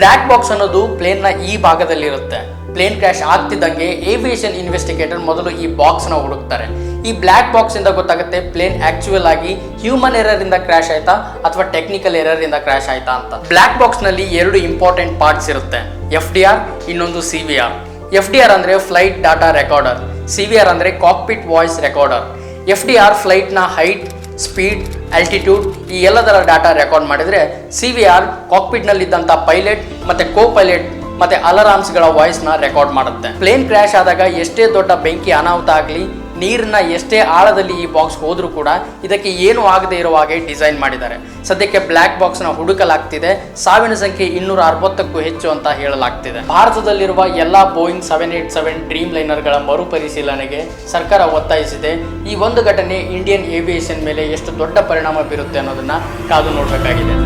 Black box ಅನ್ನೋದು ಪ್ಲೇನ್ನ ಈ ಭಾಗದಲ್ಲಿರುತ್ತೆ. ಪ್ಲೇನ್ ಕ್ರ್ಯಾಶ್ ಆಗ್ತಿದ್ದಂಗೆ ಏವಿಯೇಷನ್ ಇನ್ವೆಸ್ಟಿಗೇಟರ್ ಮೊದಲು ಈ ಬಾಕ್ಸ್ನ ಹುಡುಕ್ತಾರೆ. ಈ ಬ್ಲ್ಯಾಕ್ ಬಾಕ್ಸ್ ಇಂದ ಗೊತ್ತಾಗುತ್ತೆ ಪ್ಲೇನ್ ಆಕ್ಚುಯಲ್ ಆಗಿ ಹ್ಯೂಮನ್ ಎರರ್ ಇಂದ ಕ್ರ್ಯಾಶ್ ಆಯ್ತಾ ಅಥವಾ ಟೆಕ್ನಿಕಲ್ ಎರರ್ ಇಂದ ಕ್ರ್ಯಾಶ್ ಆಯ್ತಾ ಅಂತ. ಬ್ಲ್ಯಾಕ್ ಬಾಕ್ಸ್ನಲ್ಲಿ ಎರಡು ಇಂಪಾರ್ಟೆಂಟ್ ಪಾರ್ಟ್ಸ್ ಇರುತ್ತೆ. ಎಫ್ ಡಿ ಆರ್ ಇನ್ನೊಂದು C V R F D R ಅಂದ್ರೆ flight data recorder. C V R ಅಂದ್ರೆ cockpit voice recorder. F D R ಫ್ಲೈಟ್ನ height speed altitude ಈ ಎಲ್ಲದರ ಡಾಟಾ ರೆಕಾರ್ಡ್ ಮಾಡಿದರೆ ಸಿ ವಿ ಆರ್ ಕಾಕ್ಪಿಟ್ನಲ್ಲಿದ್ದಂಥ pilot ಮತ್ತು copilot ಮತ್ತು ಅಲಾರಾಮ್ಸ್ಗಳ ವಾಯ್ಸ್ನ ರೆಕಾರ್ಡ್ ಮಾಡುತ್ತೆ. ಪ್ಲೇನ್ ಕ್ರ್ಯಾಶ್ ಆದಾಗ ಎಷ್ಟೇ ದೊಡ್ಡ ಬೆಂಕಿ ಅನಾಹುತ ಆಗಲಿ ನೀರಿನ ಎಷ್ಟೇ ಆಳದಲ್ಲಿ ಈ ಬಾಕ್ಸ್ ಹೋದರೂ ಕೂಡ ಇದಕ್ಕೆ ಏನು ಆಗದೆ ಇರುವ ಹಾಗೆ ಡಿಸೈನ್ ಮಾಡಿದ್ದಾರೆ. ಸದ್ಯಕ್ಕೆ ಬ್ಲ್ಯಾಕ್ ಬಾಕ್ಸ್ನ ಹುಡುಕಲಾಗ್ತಿದೆ. ಸಾವಿನ ಸಂಖ್ಯೆ ಇನ್ನೂರ ಅರವತ್ತಕ್ಕೂ ಹೆಚ್ಚು ಅಂತ ಹೇಳಲಾಗ್ತಿದೆ. ಭಾರತದಲ್ಲಿರುವ ಎಲ್ಲಾ Boeing seven eight seven dream ಲೈನರ್ಗಳ ಮರುಪರಿಶೀಲನೆಗೆ ಸರ್ಕಾರ ಒತ್ತಾಯಿಸಿದೆ. ಈ ಒಂದು ಘಟನೆ ಇಂಡಿಯನ್ ಏವಿಯೇಷನ್ ಮೇಲೆ ಎಷ್ಟು ದೊಡ್ಡ ಪರಿಣಾಮ ಬೀರುತ್ತೆ ಅನ್ನೋದನ್ನ ಕಾದು ನೋಡಬೇಕಾಗಿದೆ.